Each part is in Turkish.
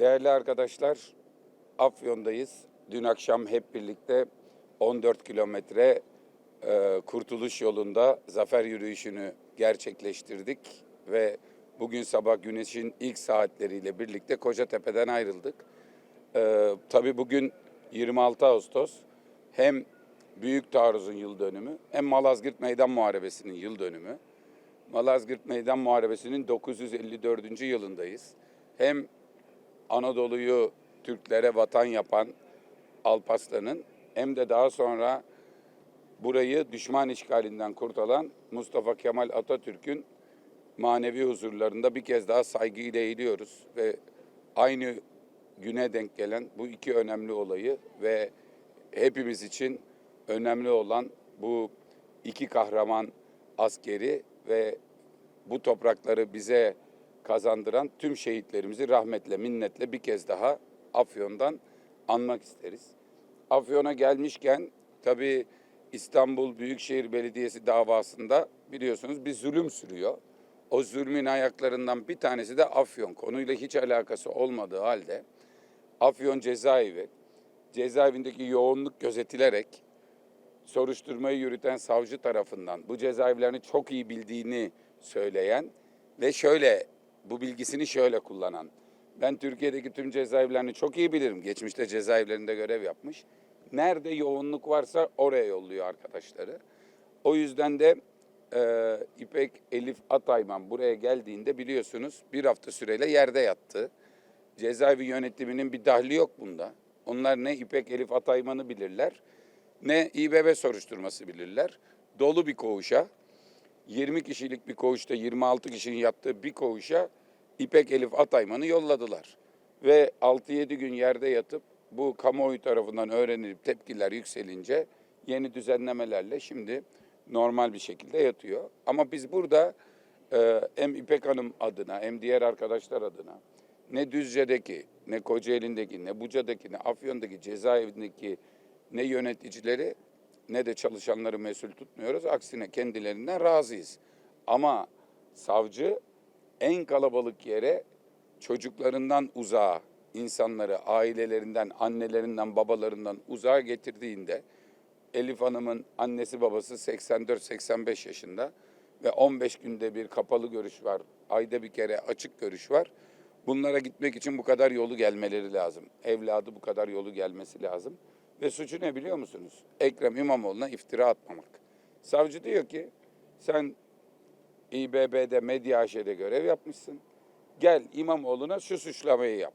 Değerli arkadaşlar, Afyon'dayız. Dün akşam hep birlikte 14 kilometre e, Kurtuluş yolunda zafer yürüyüşünü gerçekleştirdik ve bugün sabah güneşin ilk saatleriyle birlikte Kocatepe'den ayrıldık. E, tabii bugün 26 Ağustos hem Büyük Taarruz'un yıl dönümü hem Malazgirt Meydan Muharebesi'nin yıl dönümü. Malazgirt Meydan Muharebesi'nin 954. yılındayız. Hem Anadolu'yu Türklere vatan yapan Alparslan'ın hem de daha sonra burayı düşman işgalinden kurtulan Mustafa Kemal Atatürk'ün manevi huzurlarında bir kez daha saygıyla eğiliyoruz ve aynı güne denk gelen bu iki önemli olayı ve hepimiz için önemli olan bu iki kahraman askeri ve bu toprakları bize kazandıran tüm şehitlerimizi rahmetle, minnetle bir kez daha Afyon'dan anmak isteriz. Afyon'a gelmişken tabii İstanbul Büyükşehir Belediyesi davasında biliyorsunuz bir zulüm sürüyor. O zulmün ayaklarından bir tanesi de Afyon. Konuyla hiç alakası olmadığı halde Afyon cezaevi, cezaevindeki yoğunluk gözetilerek soruşturmayı yürüten savcı tarafından bu cezaevlerini çok iyi bildiğini söyleyen ve şöyle bu bilgisini şöyle kullanan. Ben Türkiye'deki tüm cezaevlerini çok iyi bilirim. Geçmişte cezaevlerinde görev yapmış. Nerede yoğunluk varsa oraya yolluyor arkadaşları. O yüzden de e, İpek Elif Atayman buraya geldiğinde biliyorsunuz bir hafta süreyle yerde yattı. Cezaevi yönetiminin bir dahli yok bunda. Onlar ne İpek Elif Atayman'ı bilirler ne İBB soruşturması bilirler. Dolu bir koğuşa 20 kişilik bir koğuşta 26 kişinin yattığı bir koğuşa İpek Elif Atayman'ı yolladılar. Ve 6-7 gün yerde yatıp bu kamuoyu tarafından öğrenilip tepkiler yükselince yeni düzenlemelerle şimdi normal bir şekilde yatıyor. Ama biz burada e, hem İpek Hanım adına hem diğer arkadaşlar adına ne Düzce'deki, ne Kocaeli'ndeki, ne Buca'daki, ne Afyon'daki cezaevindeki ne yöneticileri ne de çalışanları mesul tutmuyoruz. Aksine kendilerinden razıyız. Ama savcı en kalabalık yere çocuklarından uzağa, insanları ailelerinden, annelerinden, babalarından uzağa getirdiğinde Elif Hanım'ın annesi babası 84-85 yaşında ve 15 günde bir kapalı görüş var. Ayda bir kere açık görüş var. Bunlara gitmek için bu kadar yolu gelmeleri lazım. Evladı bu kadar yolu gelmesi lazım. Ve suçu ne biliyor musunuz? Ekrem İmamoğlu'na iftira atmamak. Savcı diyor ki sen İBB'de Medya AŞ'de görev yapmışsın. Gel İmamoğlu'na şu suçlamayı yap.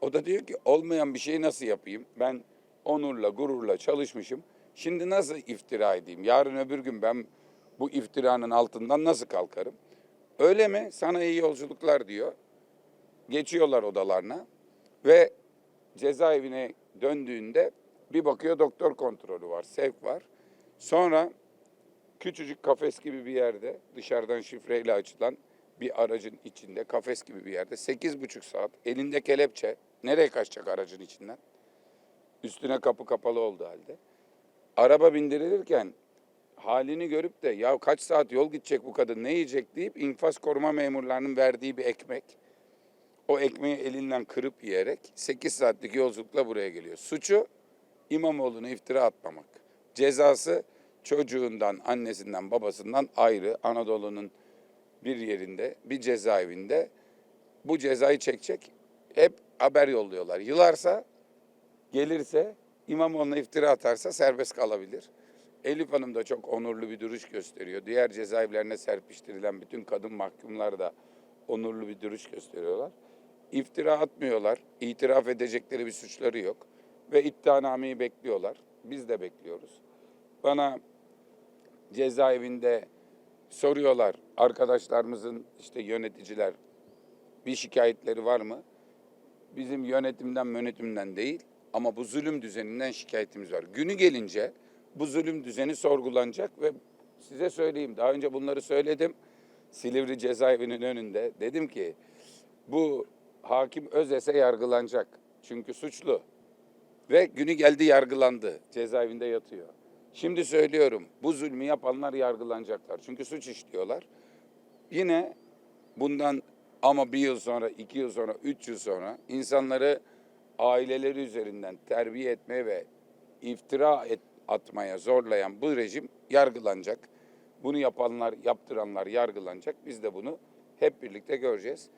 O da diyor ki olmayan bir şeyi nasıl yapayım? Ben onurla, gururla çalışmışım. Şimdi nasıl iftira edeyim? Yarın öbür gün ben bu iftiranın altından nasıl kalkarım? Öyle mi? Sana iyi yolculuklar diyor. Geçiyorlar odalarına ve cezaevine döndüğünde bir bakıyor doktor kontrolü var, sevk var. Sonra küçücük kafes gibi bir yerde dışarıdan şifreyle açılan bir aracın içinde kafes gibi bir yerde sekiz buçuk saat elinde kelepçe nereye kaçacak aracın içinden? Üstüne kapı kapalı olduğu halde. Araba bindirilirken halini görüp de ya kaç saat yol gidecek bu kadın ne yiyecek deyip infaz koruma memurlarının verdiği bir ekmek. O ekmeği elinden kırıp yiyerek 8 saatlik yolculukla buraya geliyor. Suçu İmamoğlu'na iftira atmamak. Cezası çocuğundan, annesinden, babasından ayrı Anadolu'nun bir yerinde, bir cezaevinde bu cezayı çekecek. Hep haber yolluyorlar. Yılarsa, gelirse, İmamoğlu'na iftira atarsa serbest kalabilir. Elif Hanım da çok onurlu bir duruş gösteriyor. Diğer cezaevlerine serpiştirilen bütün kadın mahkumlar da onurlu bir duruş gösteriyorlar. İftira atmıyorlar. İtiraf edecekleri bir suçları yok. Ve iddianameyi bekliyorlar. Biz de bekliyoruz. Bana cezaevinde soruyorlar arkadaşlarımızın işte yöneticiler bir şikayetleri var mı? Bizim yönetimden yönetimden değil ama bu zulüm düzeninden şikayetimiz var. Günü gelince bu zulüm düzeni sorgulanacak ve size söyleyeyim daha önce bunları söyledim. Silivri cezaevinin önünde dedim ki bu hakim Özes'e yargılanacak. Çünkü suçlu. Ve günü geldi yargılandı. Cezaevinde yatıyor. Şimdi söylüyorum bu zulmü yapanlar yargılanacaklar. Çünkü suç işliyorlar. Yine bundan Ama bir yıl sonra, iki yıl sonra, üç yıl sonra insanları aileleri üzerinden terbiye etmeye ve iftira et, atmaya zorlayan bu rejim yargılanacak. Bunu yapanlar, yaptıranlar yargılanacak. Biz de bunu hep birlikte göreceğiz.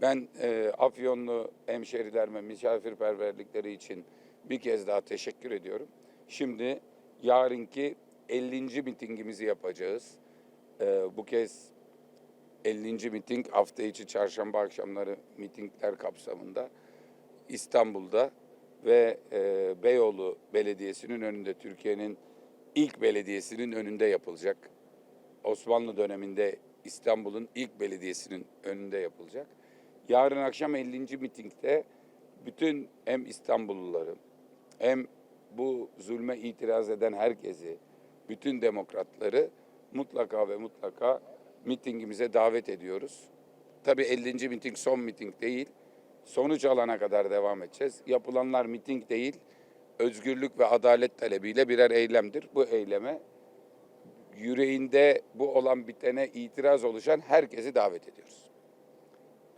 Ben e, Afyonlu hemşerilerime misafirperverlikleri için bir kez daha teşekkür ediyorum. Şimdi yarınki 50. mitingimizi yapacağız. E, bu kez 50. miting hafta içi çarşamba akşamları mitingler kapsamında İstanbul'da ve e, Beyoğlu Belediyesi'nin önünde Türkiye'nin ilk belediyesinin önünde yapılacak. Osmanlı döneminde İstanbul'un ilk belediyesinin önünde yapılacak. Yarın akşam 50. mitingde bütün hem İstanbulluları hem bu zulme itiraz eden herkesi, bütün demokratları mutlaka ve mutlaka mitingimize davet ediyoruz. Tabii 50. miting son miting değil. Sonuç alana kadar devam edeceğiz. Yapılanlar miting değil, özgürlük ve adalet talebiyle birer eylemdir. Bu eyleme yüreğinde bu olan bitene itiraz oluşan herkesi davet ediyoruz.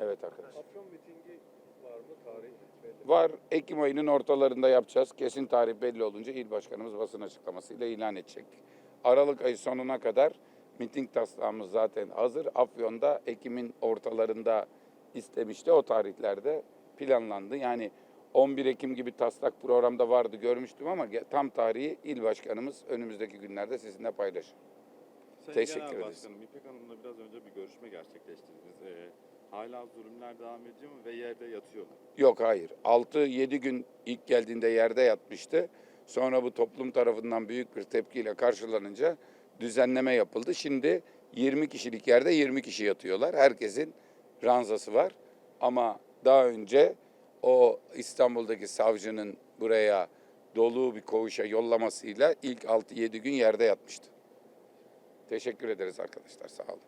Evet arkadaşlar. Afyon mitingi var mı? Tarih belli. Var. Ekim ayının ortalarında yapacağız. Kesin tarih belli olunca il başkanımız basın açıklamasıyla ilan edecek. Aralık ayı sonuna kadar miting taslağımız zaten hazır. Afyon'da Ekim'in ortalarında istemişti. O tarihlerde planlandı. Yani 11 Ekim gibi taslak programda vardı görmüştüm ama tam tarihi il başkanımız önümüzdeki günlerde sizinle paylaşır. Sayın Teşekkür Genel ederiz. Başkanım, İpek Hanım'la biraz önce bir görüşme gerçekleştirdiniz. Ee, hala zulümler devam ediyor mu ve yerde yatıyor mu? Yok hayır. 6-7 gün ilk geldiğinde yerde yatmıştı. Sonra bu toplum tarafından büyük bir tepkiyle karşılanınca düzenleme yapıldı. Şimdi 20 kişilik yerde 20 kişi yatıyorlar. Herkesin ranzası var. Ama daha önce o İstanbul'daki savcının buraya dolu bir koğuşa yollamasıyla ilk 6-7 gün yerde yatmıştı. Teşekkür ederiz arkadaşlar. Sağ olun.